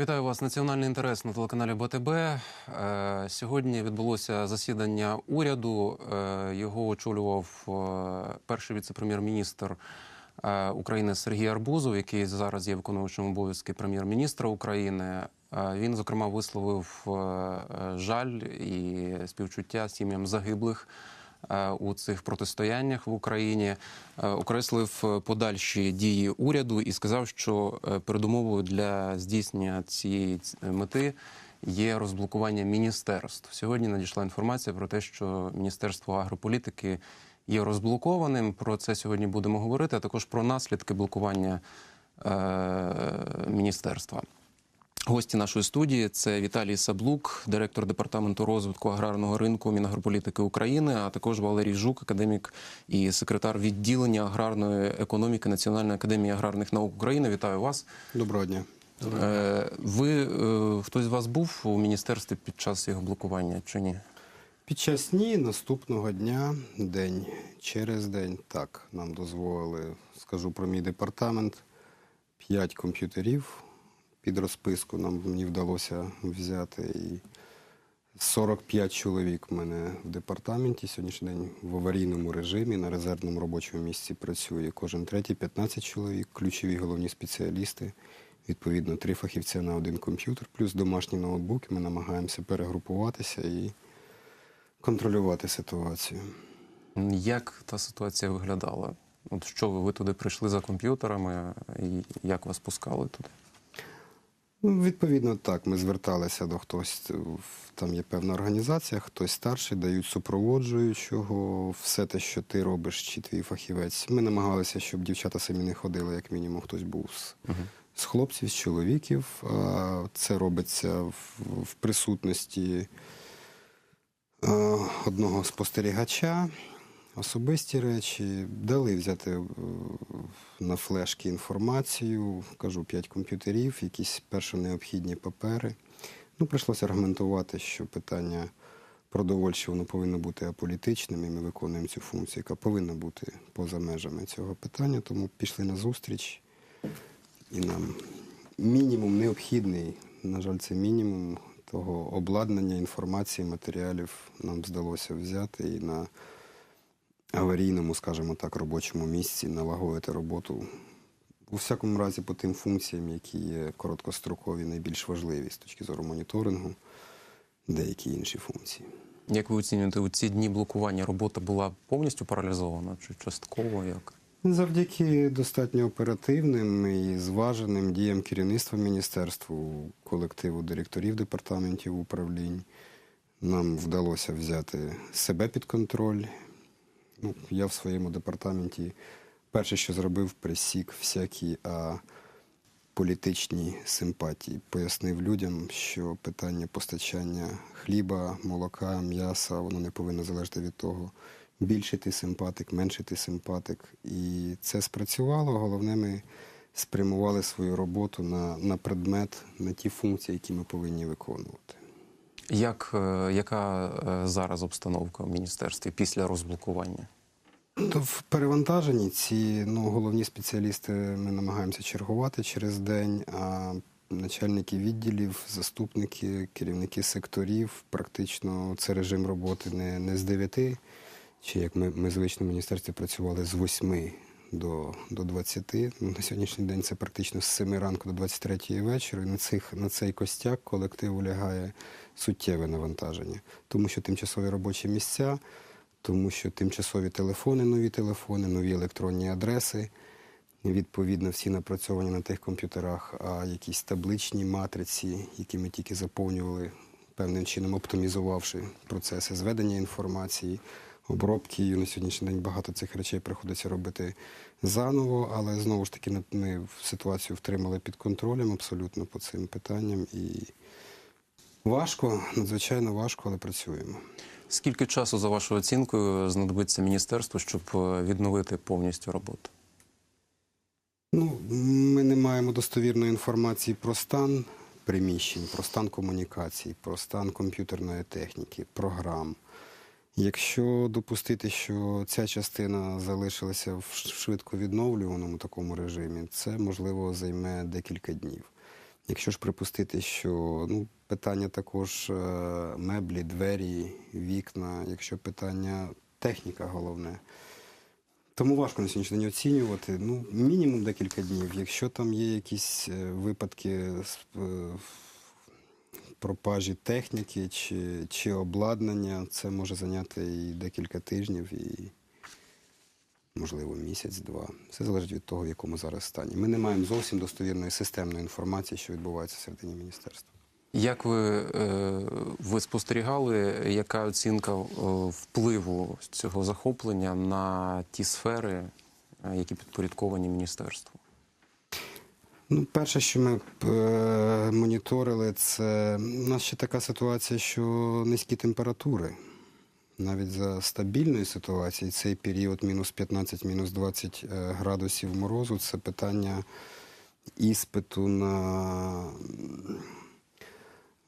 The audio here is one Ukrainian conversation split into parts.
Вітаю вас. Національний інтерес на телеканалі БТБ. Е, Сьогодні відбулося засідання уряду. Е, Його очолював е, перший віце-прем'єр-міністр України Сергій Арбузов, який зараз є виконуючим обов'язки прем'єр-міністра України. Він, зокрема, висловив жаль і співчуття сім'ям загиблих у цих протистояннях в Україні, е, окреслив е, подальші дії уряду і сказав, що е, передумовою для здійснення цієї мети є розблокування міністерств. Сьогодні надійшла інформація про те, що Міністерство агрополітики є розблокованим. Про це сьогодні будемо говорити, а також про наслідки блокування е, міністерства. Гості нашої студії це Віталій Саблук, директор департаменту розвитку аграрного ринку Мінагрополітики України, а також Валерій Жук, академік і секретар відділення аграрної економіки Національної академії аграрних наук України. Вітаю вас. Доброго дня. Е, Ви е, хтось з вас був у міністерстві під час його блокування чи ні? Під час ні, наступного дня, день через день, так, нам дозволили, скажу про мій департамент, 5 комп'ютерів під розписку нам мені вдалося взяти. І 45 чоловік в мене в департаменті сьогоднішній день в аварійному режимі на резервному робочому місці працює. Кожен третій 15 чоловік, ключові головні спеціалісти. Відповідно, три фахівця на один комп'ютер, плюс домашні ноутбуки. Ми намагаємося перегрупуватися і контролювати ситуацію. Як та ситуація виглядала? От що ви, ви туди прийшли за комп'ютерами, і як вас пускали туди? Ну, відповідно, так, ми зверталися до хтось, там є певна організація, хтось старший, дають супроводжуючого, все те, що ти робиш, чи твій фахівець. Ми намагалися, щоб дівчата самі не ходили, як мінімум, хтось був з, з хлопців, з чоловіків. Це робиться в, в присутності е, одного спостерігача. Особисті речі дали взяти е, на флешки інформацію, кажу, 5 комп'ютерів, якісь першо необхідні папери. Ну, прийшлося аргументувати, що питання продовольче воно повинно бути аполітичним, і ми виконуємо цю функцію, яка повинна бути поза межами цього питання. Тому пішли на зустріч, і нам мінімум необхідний, на жаль, це мінімум того обладнання, інформації, матеріалів нам вдалося взяти і на аварійному, скажімо так, робочому місці налагодити роботу у всякому разі по тим функціям, які є короткострокові, найбільш важливі з точки зору моніторингу, деякі інші функції. Як ви оцінюєте, у ці дні блокування робота була повністю паралізована чи частково? Як? Завдяки достатньо оперативним і зваженим діям керівництва міністерству, колективу директорів департаментів управлінь, нам вдалося взяти себе під контроль. Ну, я в своєму департаменті перше, що зробив, присік всякі а, політичні симпатії. Пояснив людям, що питання постачання хліба, молока, м'яса, воно не повинно залежати від того, більше ти симпатик, менше ти симпатик. І це спрацювало. Головне, ми спрямували свою роботу на, на предмет, на ті функції, які ми повинні виконувати. Як, е, яка е, зараз обстановка в міністерстві після розблокування? То в перевантаженні ці ну, головні спеціалісти ми намагаємося чергувати через день, а начальники відділів, заступники, керівники секторів, практично це режим роботи не, не з 9, чи як ми, ми звично в міністерстві працювали з 8 до, до 20. Ну, на сьогоднішній день це практично з 7 ранку до 23 вечора. І на, цих, на цей костяк колективу лягає суттєве навантаження, тому що тимчасові робочі місця тому що тимчасові телефони, нові телефони, нові електронні адреси, відповідно, всі напрацьовані на тих комп'ютерах, а якісь табличні матриці, які ми тільки заповнювали певним чином, оптимізувавши процеси зведення інформації, обробки. І на сьогоднішній день багато цих речей приходиться робити заново, але знову ж таки ми ситуацію втримали під контролем абсолютно по цим питанням. І важко, надзвичайно важко, але працюємо. Скільки часу, за вашою оцінкою, знадобиться міністерству, щоб е, відновити повністю роботу? Ну, ми не маємо достовірної інформації про стан приміщень, про стан комунікацій, про стан комп'ютерної техніки, програм. Якщо допустити, що ця частина залишилася в швидко відновлюваному такому режимі, це можливо займе декілька днів. Якщо ж припустити, що ну, питання також е, меблі, двері, вікна, якщо питання техніка головне. Тому важко на сьогоднішній день оцінювати. Ну, мінімум декілька днів. Якщо там є якісь е, випадки е, пропажі техніки чи, чи обладнання, це може зайняти і декілька тижнів, і можливо місяць-два. Все залежить від того, в якому зараз стані. Ми не маємо зовсім достовірної системної інформації, що відбувається всередині міністерства. Як ви, е, ви спостерігали, яка оцінка е, впливу цього захоплення на ті сфери, е, які підпорядковані міністерству? Ну, перше, що ми е, моніторили, це у нас ще така ситуація, що низькі температури. Навіть за стабільної ситуації цей період мінус 15, мінус 20 е, градусів морозу це питання іспиту на,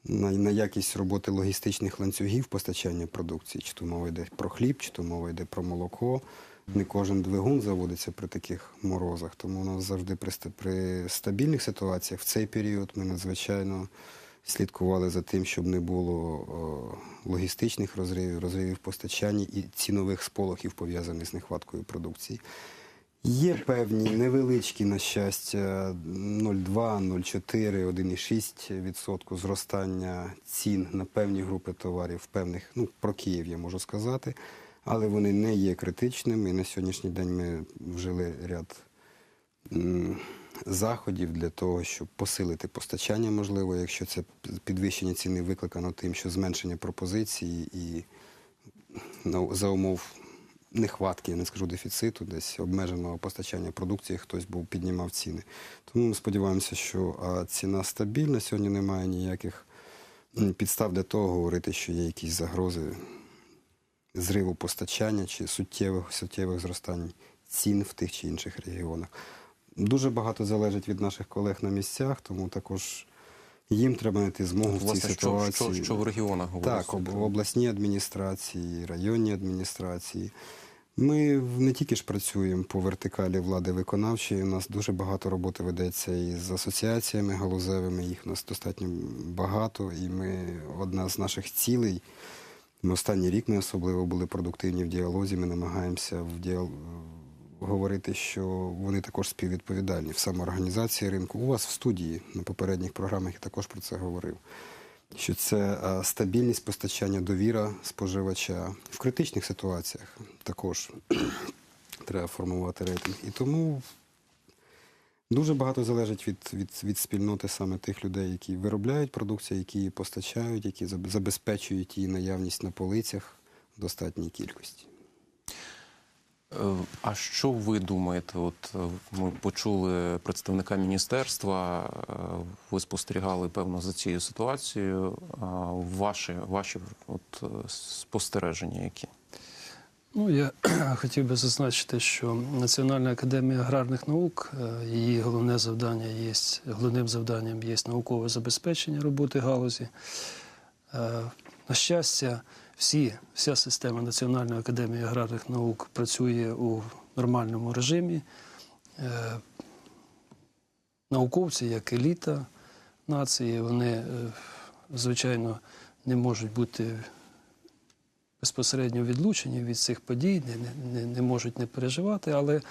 на, на якість роботи логістичних ланцюгів постачання продукції. Чи то мова йде про хліб, чи то мова йде про молоко. Не кожен двигун заводиться при таких морозах, тому у нас завжди при, ста- при стабільних ситуаціях в цей період ми надзвичайно слідкували за тим, щоб не було о, логістичних розривів, розривів постачання і цінових сполохів, пов'язаних з нехваткою продукції. Є певні невеличкі, на щастя, 0,2, 0,4, 1,6% зростання цін на певні групи товарів, певних, ну, про Київ я можу сказати, але вони не є критичними. І на сьогоднішній день ми вжили ряд заходів для того, щоб посилити постачання, можливо, якщо це підвищення ціни викликано тим, що зменшення пропозиції і на- за умов нехватки, я не скажу дефіциту, десь обмеженого постачання продукції, хтось був піднімав ціни. Тому ми сподіваємося, що ціна стабільна. Сьогодні немає ніяких підстав для того говорити, що є якісь загрози зриву постачання чи суттєвих, суттєвих зростань цін в тих чи інших регіонах. Дуже багато залежить від наших колег на місцях, тому також їм треба знайти змогу в цій Власне, що, ситуації. що, що в регіонах говориться? Так, об, обласні адміністрації, районні адміністрації. Ми не тільки ж працюємо по вертикалі влади виконавчої. У нас дуже багато роботи ведеться і з асоціаціями галузевими. Їх у нас достатньо багато. І ми одна з наших цілей. Останній рік ми особливо були продуктивні в діалозі. Ми намагаємося в діал... говорити, що вони також співвідповідальні в самоорганізації ринку. У вас в студії на попередніх програмах я також про це говорив що це стабільність постачання, довіра споживача в критичних ситуаціях також треба формувати рейтинг. І тому дуже багато залежить від, від, від спільноти саме тих людей, які виробляють продукцію, які її постачають, які забезпечують її наявність на полицях в достатній кількості. Е, А що ви думаєте? От е, ми почули представника міністерства, е, ви спостерігали певно за цією ситуацією. Ваші, ваші от, спостереження які? Ну, я хотів би зазначити, що Національна академія аграрних наук, е, її головне завдання є, головним завданням є наукове забезпечення роботи галузі. Е, На щастя, всі, вся система Національної академії аграрних наук працює у нормальному режимі. Е, Науковці, як еліта нації, вони, звичайно, не можуть бути безпосередньо відлучені від цих подій, не, не- не, можуть не переживати, але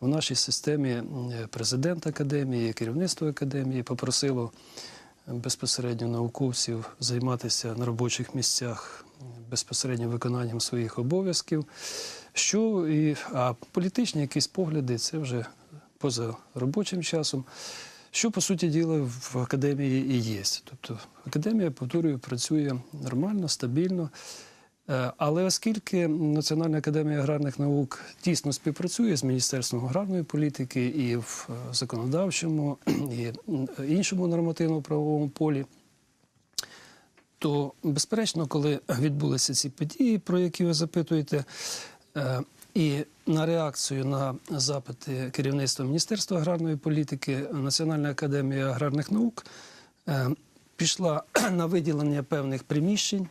в нашій системі президент академії, керівництво академії попросило безпосередньо науковців займатися на робочих місцях безпосередньо виконанням своїх обов'язків. Що і, а політичні якісь погляди це вже поза робочим часом. Що, по суті діла, в академії і є. Тобто академія, повторюю, працює нормально, стабільно. Е, Але оскільки Національна академія аграрних наук тісно співпрацює з Міністерством аграрної політики і в е, законодавчому, і іншому нормативно-правовому полі, то безперечно, коли відбулися ці події, про які ви запитуєте, е, і на реакцію на запити керівництва Міністерства аграрної політики Національна академія аграрних наук е, пішла на виділення певних приміщень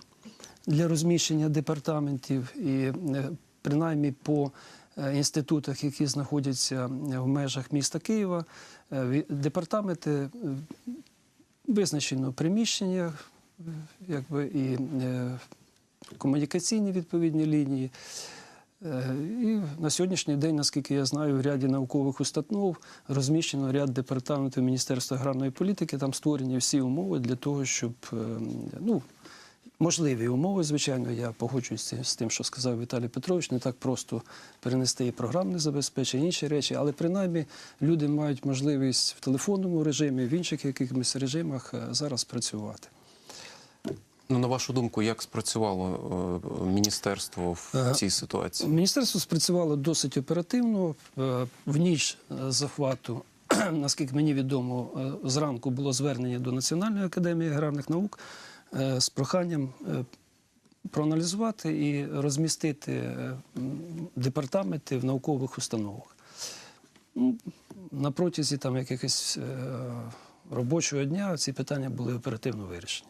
для розміщення департаментів і е, принаймні по е, інститутах, які знаходяться в межах міста Києва, е, департаменти е, визначено приміщення, е, якби і е, комунікаційні відповідні лінії. Е, І на сьогоднішній день, наскільки я знаю, в ряді наукових установ розміщено ряд департаментів Міністерства аграрної політики. Там створені всі умови для того, щоб е, ну, можливі умови, звичайно, я погоджуюсь з тим- що сказав Віталій Петрович. Не так просто перенести і програмне забезпечення, інші речі, але принаймні люди мають можливість в телефонному режимі, в інших якихось режимах е, зараз працювати. Ну, на вашу думку, як спрацювало е, міністерство в Е, цій ситуації? Міністерство спрацювало досить оперативно. В ніч захвату, наскільки мені відомо, зранку було звернення до Національної академії аграрних наук з проханням е, проаналізувати і розмістити е, департаменти в наукових установах. Ну, На протязі там якихось е, робочого дня ці питання були оперативно вирішені.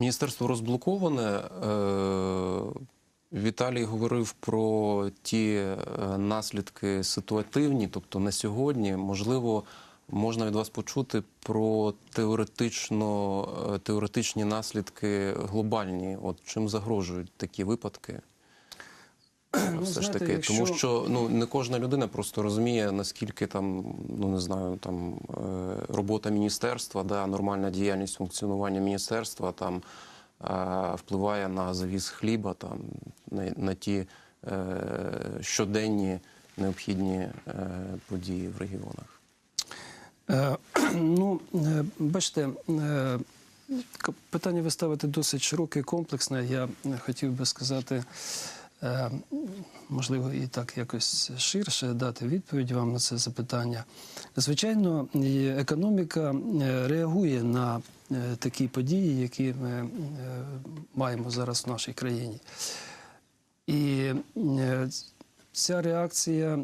Міністерство розблоковане. Е, Віталій говорив про ті е, наслідки ситуативні, тобто на сьогодні, можливо, можна від вас почути про теоретично, е, теоретичні наслідки глобальні. От чим загрожують такі випадки? Ну, Все ж таки, якщо- тому що ну не кожна людина просто розуміє наскільки там ну не знаю, там е, робота міністерства, да, нормальна діяльність функціонування міністерства там е, впливає на завіз хліба, там на, на ті е, щоденні необхідні е, події в регіонах. Е, Ну, е, бачите, е, питання ви ставите досить широке і комплексне. Я хотів би сказати, можливо, і так якось ширше дати відповідь вам на це запитання. Звичайно, економіка реагує на такі події, які ми маємо зараз в нашій країні. І ця реакція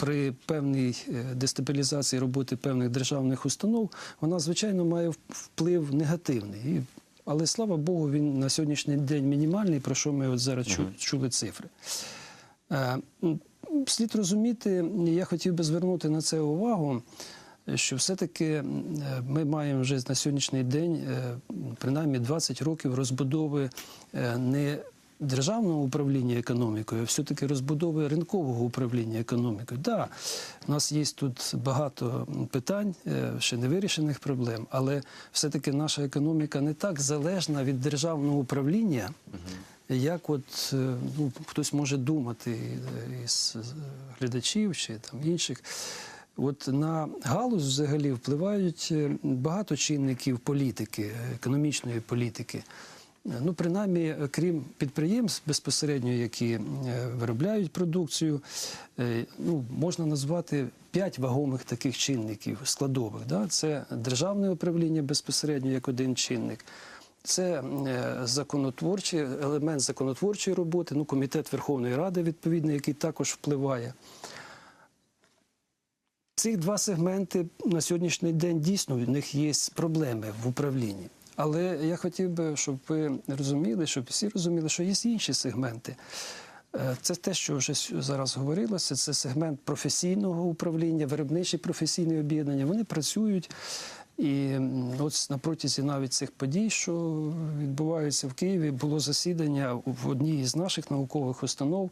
при певній е, дестабілізації роботи певних державних установ, вона, звичайно, має вплив негативний. Але слава Богу, він на сьогоднішній день мінімальний, про що ми от зараз чу- чули цифри. Е, Слід розуміти, я хотів би звернути на це увагу, що все-таки е, ми маємо вже на сьогоднішній день принаймні 20 років розбудови не державного управління економікою, а все-таки розбудови ринкового управління економікою. Так, да, у нас є тут багато питань, е, ще не вирішених проблем, але все-таки наша економіка не так залежна від державного управління. Як от е, ну, хтось може думати е, із глядачів чи там інших, от на галузь взагалі впливають багато чинників політики, економічної політики. Е, Ну, принаймні, е, крім підприємств безпосередньо, які е, виробляють продукцію, ну, можна назвати п'ять вагомих таких чинників складових. Да? Це державне управління безпосередньо як один чинник. Це законотворчий елемент законотворчої роботи, ну, комітет Верховної Ради, відповідно, який також впливає. Цих два сегменти на сьогоднішній день дійсно в них є проблеми в управлінні. Але я хотів би, щоб ви розуміли, щоб всі розуміли, що є інші сегменти. Е, Це те, що вже зараз говорилося, це сегмент професійного управління, виробничі професійні об'єднання. Вони працюють. І от на протязі навіть цих подій, що відбуваються в Києві, було засідання в одній із наших наукових установ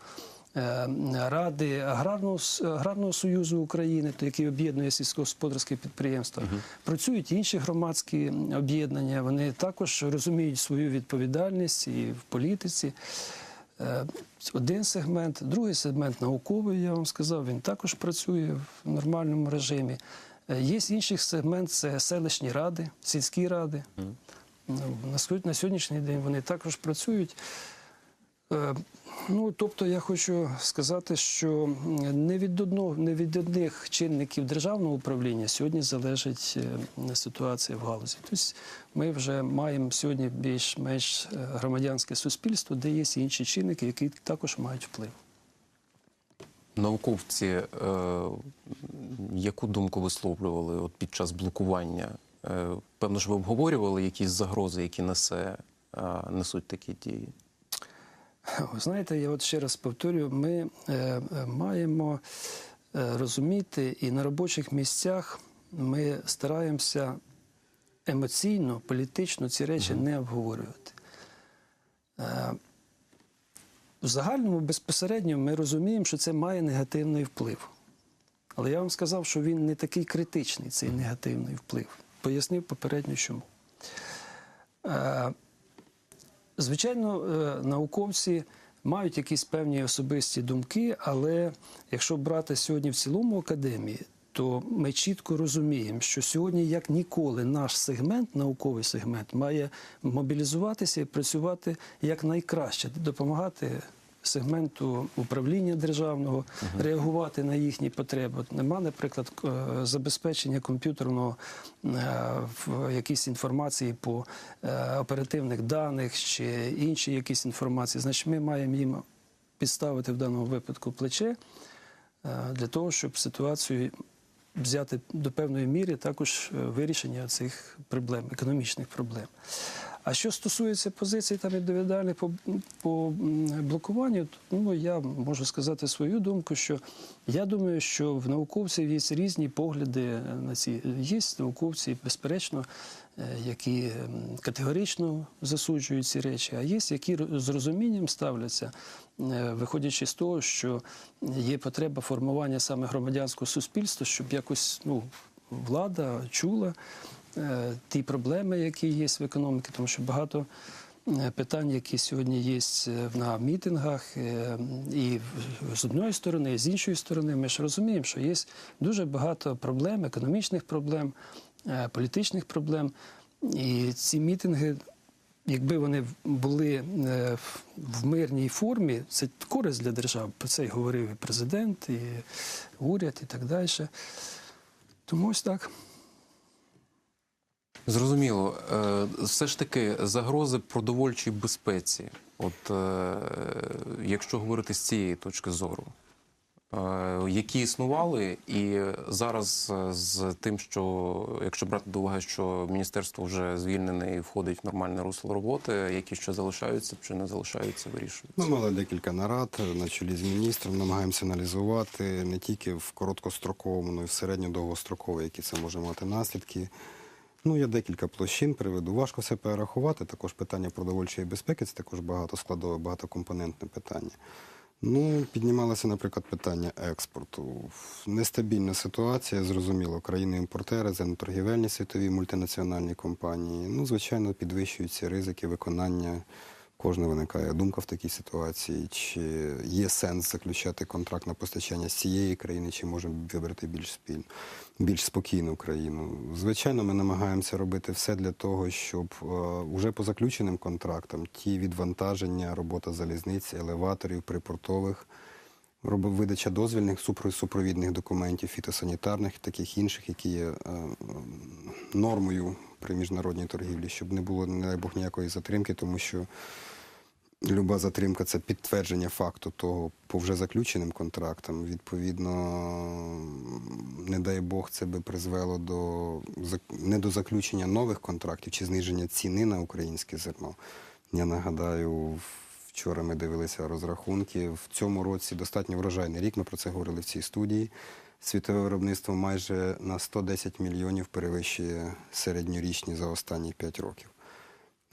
Ради аграрного, аграрного союзу України, то який об'єднує сільськогосподарські підприємства. Працюють інші громадські об'єднання. Вони також розуміють свою відповідальність і в політиці. Е, Один сегмент, другий сегмент науковий, я вам сказав, він також працює в нормальному режимі. Е, Є інший сегмент це селищні ради, сільські ради. Ну, на сьогоднішній день вони також працюють. Е, Ну, тобто я хочу сказати, що не від одного, не від одних чинників державного управління сьогодні залежить е, ситуація в галузі. Тобто ми вже маємо сьогодні більш-менш е, громадянське суспільство, де є інші чинники, які також мають вплив. Науковці е, яку думку висловлювали от під час блокування? Е, певно ж ви обговорювали якісь загрози, які несе, е, несуть такі дії? Ви знаєте, я от ще раз повторюю, ми е, е, маємо е, розуміти, і на робочих місцях ми стараємося емоційно, політично ці речі не обговорювати. Е, В загальному безпосередньо ми розуміємо, що це має негативний вплив. Але я вам сказав, що він не такий критичний, цей негативний вплив. Пояснив попередньо чому. Е, Звичайно, е, науковці мають якісь певні особисті думки, але якщо брати сьогодні в цілому академії, то ми чітко розуміємо, що сьогодні, як ніколи, наш сегмент, науковий сегмент, має мобілізуватися і працювати як найкраще, допомагати сегменту управління державного, реагувати на їхні потреби. Нема, наприклад, е, забезпечення комп'ютерного е, в якійсь інформації по е, оперативних даних чи інші якісь інформації. Значить, ми маємо їм підставити в даному випадку плече для того, щоб ситуацію взяти до певної міри також вирішення цих проблем, економічних проблем. А що стосується позицій там індивідуальних по, по блокуванню, ну я можу сказати свою думку, що я думаю, що в науковців є різні погляди на ці. Є науковці, безперечно, е, які категорично засуджують ці речі, а є, які з розумінням ставляться, е, виходячи з того, що є потреба формування саме громадянського суспільства, щоб якось ну, влада чула ті проблеми, які є в економіці, тому що багато е, питань, які сьогодні є е, на мітингах, е, і з одної сторони, і з іншої сторони, ми ж розуміємо, що є дуже багато проблем, економічних проблем, е, політичних проблем. І ці мітинги, якби вони були е, в мирній формі, це користь для держави. Про це й говорив і президент, і уряд, і так далі. Тому ось так. Зрозуміло. Е, Все ж таки загрози продовольчій безпеці. От е, якщо говорити з цієї точки зору, е, які існували, і зараз з тим, що якщо брати до уваги, що міністерство вже звільнене і входить в нормальне русло роботи, які ще залишаються чи не залишаються, вирішуються. Ми мали декілька нарад на чолі з міністром, намагаємося аналізувати не тільки в короткостроковому, але й в середньо-довгостроковому, які це може мати наслідки. Ну, є декілька площин, приведу. Важко все перерахувати. Також питання продовольчої безпеки це також багатоскладове, багатокомпонентне питання. Ну, піднімалося, наприклад, питання експорту. Нестабільна ситуація, зрозуміло, країни-імпортери, це світові мультинаціональні компанії. Ну, звичайно, підвищуються ризики виконання. Кожна виникає думка в такій ситуації, чи є сенс заключати контракт на постачання з цієї країни, чи можемо вибрати більш спільну, більш спокійну країну. Звичайно, ми намагаємося робити все для того, щоб е, уже по заключеним контрактам ті відвантаження, робота залізниць, елеваторів, припортових, видача дозвільних супро- супровідних документів, фітосанітарних таких інших, які є е, нормою при міжнародній торгівлі, щоб не було, не дай Бог, ніякої затримки, тому що люба затримка це підтвердження факту того по вже заключеним контрактам. Відповідно, не дай Бог, це би призвело до не до заключення нових контрактів чи зниження ціни на українське зерно. Я нагадаю, вчора ми дивилися розрахунки. В цьому році достатньо врожайний рік. Ми про це говорили в цій студії. Світове виробництво майже на 110 мільйонів перевищує середньорічні за останні 5 років.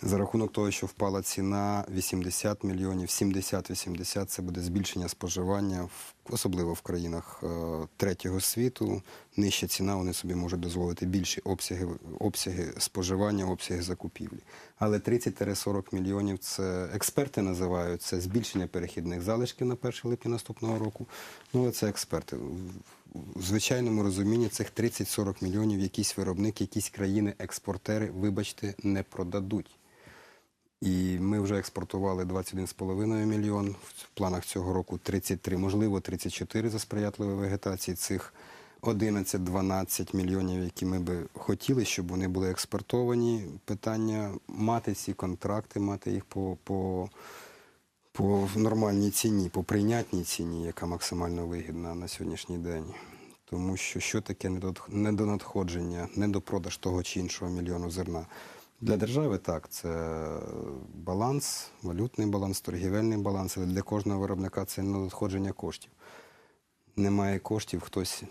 За рахунок того, що впала ціна 80 мільйонів, 70-80 це буде збільшення споживання, особливо в країнах е, третього світу. Нижча ціна, вони собі можуть дозволити більші обсяги, обсяги споживання, обсяги закупівлі. Але 30-40 мільйонів це експерти називають це збільшення перехідних залишків на 1 липня наступного року. Ну, це експерти. В звичайному розумінні цих 30-40 мільйонів якісь виробники, якісь країни-експортери, вибачте, не продадуть. І ми вже експортували 21,5 мільйон. В планах цього року 33, можливо, 34 за сприятливої вегетації. Цих 11-12 мільйонів, які ми би хотіли, щоб вони були експортовані. Питання мати ці контракти, мати їх по, по, по нормальній ціні, по прийнятній ціні, яка максимально вигідна на сьогоднішній день. Тому що що таке недонадходження, недопродаж того чи іншого мільйону зерна? Для держави так, це баланс, валютний баланс, торгівельний баланс, але для кожного виробника це недоходження коштів. Немає коштів, хтось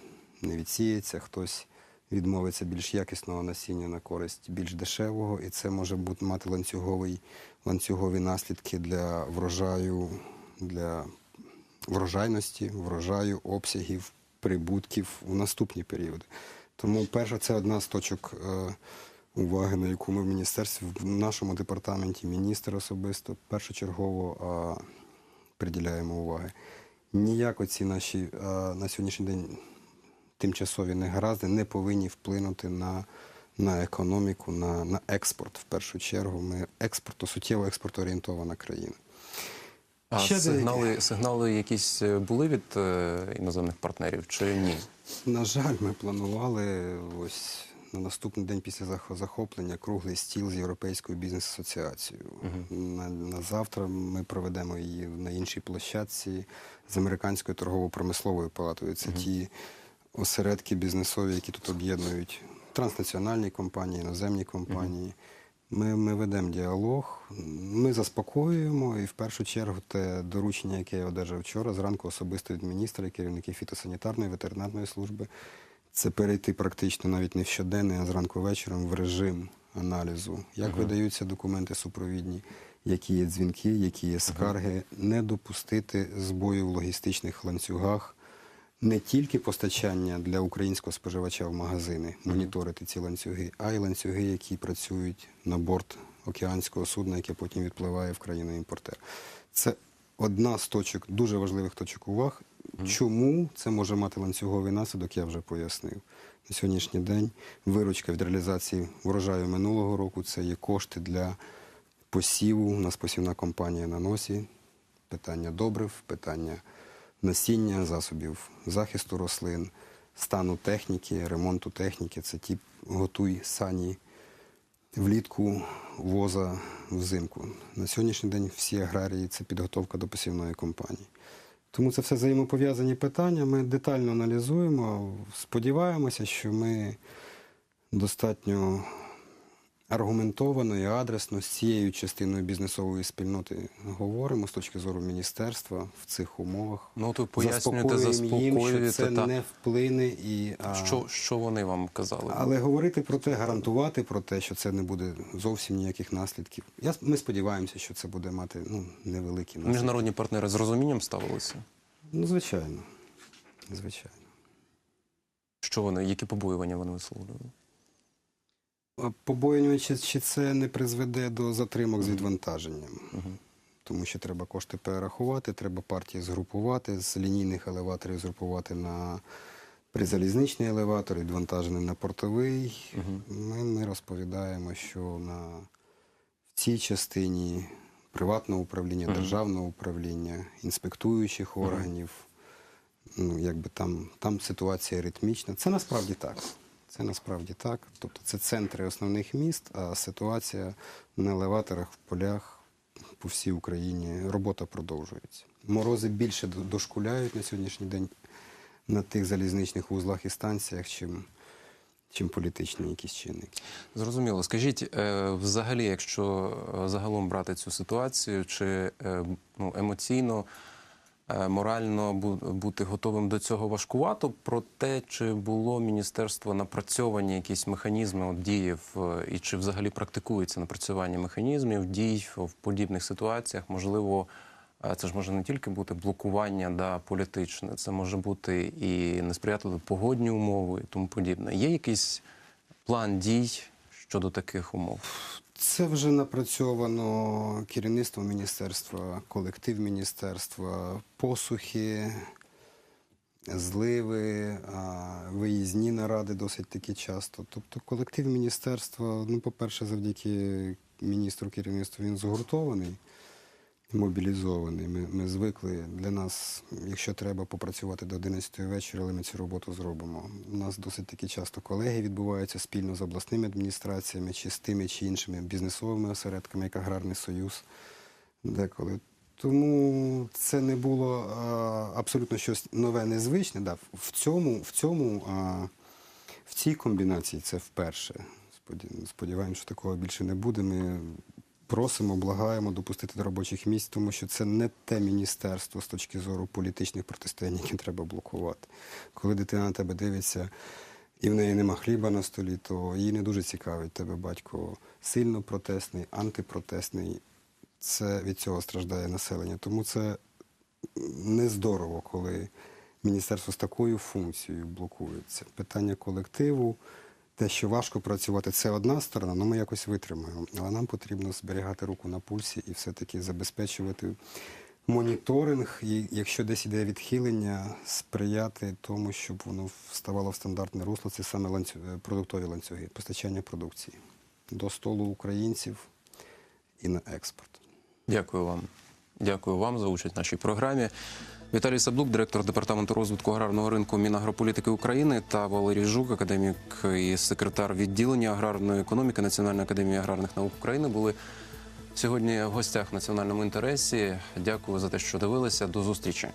не відсіється, хтось відмовиться більш якісного насіння на користь більш дешевого, і це може бути мати ланцюговий, ланцюгові наслідки для врожаю, для врожайності, врожаю, обсягів, прибутків у наступні періоди. Тому перше, це одна з точок е, уваги, на яку ми в міністерстві, в нашому департаменті, міністр особисто першочергово е, приділяємо уваги. Ніяк оці наші е, на сьогоднішній день тимчасові негаразди не повинні вплинути на, на економіку, на, на експорт в першу чергу. Ми експорту, суттєво експортоорієнтована країна. А Ще сигнали, сигнали якісь е, були від е, іноземних партнерів чи ні? На жаль, ми планували ось на наступний день після захоплення круглий стіл з Європейською бізнес-асоціацією. На, на завтра ми проведемо її на іншій площадці з американською торгово-промисловою палатою. Це ті осередки бізнесові, які тут об'єднують транснаціональні компанії, іноземні компанії. Ми, ми ведемо діалог, ми заспокоюємо, і в першу чергу те доручення, яке я одержав вчора, зранку особисто від міністра і керівників фітосанітарної ветеринарної служби, це перейти практично навіть не в щоденний, а зранку вечором в режим аналізу, як видаються документи супровідні, які є дзвінки, які є скарги, не допустити збою в логістичних ланцюгах. Не тільки постачання для українського споживача в магазини, моніторити ці ланцюги, а й ланцюги, які працюють на борт океанського судна, яке потім відпливає в країну імпортер. Це одна з точок, дуже важливих точок уваг. Чому це може мати ланцюговий наслідок, я вже пояснив. На сьогоднішній день виручка від реалізації врожаю минулого року це є кошти для посіву. У нас посівна компанія на носі, питання добрив, питання насіння, засобів захисту рослин, стану техніки, ремонту техніки. Це ті готуй сані влітку, воза взимку. На сьогоднішній день всі аграрії це підготовка до посівної кампанії. Тому це все взаємопов'язані питання. Ми детально аналізуємо. Сподіваємося, що ми достатньо аргументовано і адресно з цією частиною бізнесової спільноти говоримо з точки зору міністерства в цих умовах. Ну, ви пояснюєте, Заспокоюємо їм, що це та. не вплине і а, Що, що вони вам казали? але говорити про те, гарантувати про те, що це не буде зовсім ніяких наслідків. Я ми сподіваємося, що це буде мати ну невеликі наслідки. Міжнародні партнери з розумінням ставилися? Ну звичайно, звичайно. Що вони, які побоювання вони висловлювали? А чи, чи це не призведе до затримок з відвантаженням. Тому що треба кошти перерахувати, треба партії згрупувати, з лінійних елеваторів згрупувати на призалізничний елеватор, відвантажений на портовий. Ми, ми розповідаємо, що на, в цій частині приватного управління, державного управління, інспектуючих органів, ну, якби там, там ситуація ритмічна. Це насправді так. Це насправді так. Тобто це центри основних міст, а ситуація на елеваторах, в полях по всій Україні. Робота продовжується. Морози більше дошкуляють на сьогоднішній день на тих залізничних вузлах і станціях, чим, чим політичні якісь чинники. Зрозуміло. Скажіть, е, взагалі, якщо е, загалом брати цю ситуацію, чи е, ну, емоційно, морально бу- бути готовим до цього важкувато, про те, чи було міністерство напрацьовані якісь механізми от, дії і чи взагалі практикується напрацювання механізмів дій в подібних ситуаціях, можливо. е, Це ж може не тільки бути блокування да, політичне, це може бути і несприятливі погодні умови і тому подібне. Є якийсь план дій щодо таких умов? Це вже напрацьовано керівництво міністерства, колектив міністерства, посухи, зливи, виїзні наради досить таки часто. Тобто колектив міністерства, ну, по-перше, завдяки міністру керівництва він згуртований, мобілізований. Ми, ми звикли для нас, якщо треба попрацювати до 11 вечора, але ми цю роботу зробимо. У нас досить таки часто колеги відбуваються спільно з обласними адміністраціями чи з тими чи іншими бізнесовими осередками, як Аграрний Союз деколи. Тому це не було а, абсолютно щось нове, незвичне. Да. В цьому, в цьому а, в цій комбінації це вперше. Споді- Сподіваємося, що такого більше не буде. Ми просимо, благаємо допустити до робочих місць, тому що це не те міністерство з точки зору політичних протистоянь, яке треба блокувати. Коли дитина на тебе дивиться і в неї нема хліба на столі, то її не дуже цікавить тебе батько сильно протестний, антипротестний. Це від цього страждає населення. Тому це не здорово, коли міністерство з такою функцією блокується. Питання колективу, те, що важко працювати, це одна сторона, ну ми якось витримаємо. Але нам потрібно зберігати руку на пульсі і все-таки забезпечувати моніторинг, і якщо десь іде відхилення, сприяти тому, щоб воно вставало в стандартне русло. Це саме ланцю... продуктові ланцюги, постачання продукції до столу українців і на експорт. Дякую вам. Дякую вам за участь в нашій програмі. Віталій Саблук, директор департаменту розвитку аграрного ринку Мінагрополітики України та Валерій Жук, академік і секретар відділення аграрної економіки Національної академії аграрних наук України, були сьогодні в гостях в національному інтересі. Дякую за те, що дивилися. До зустрічі.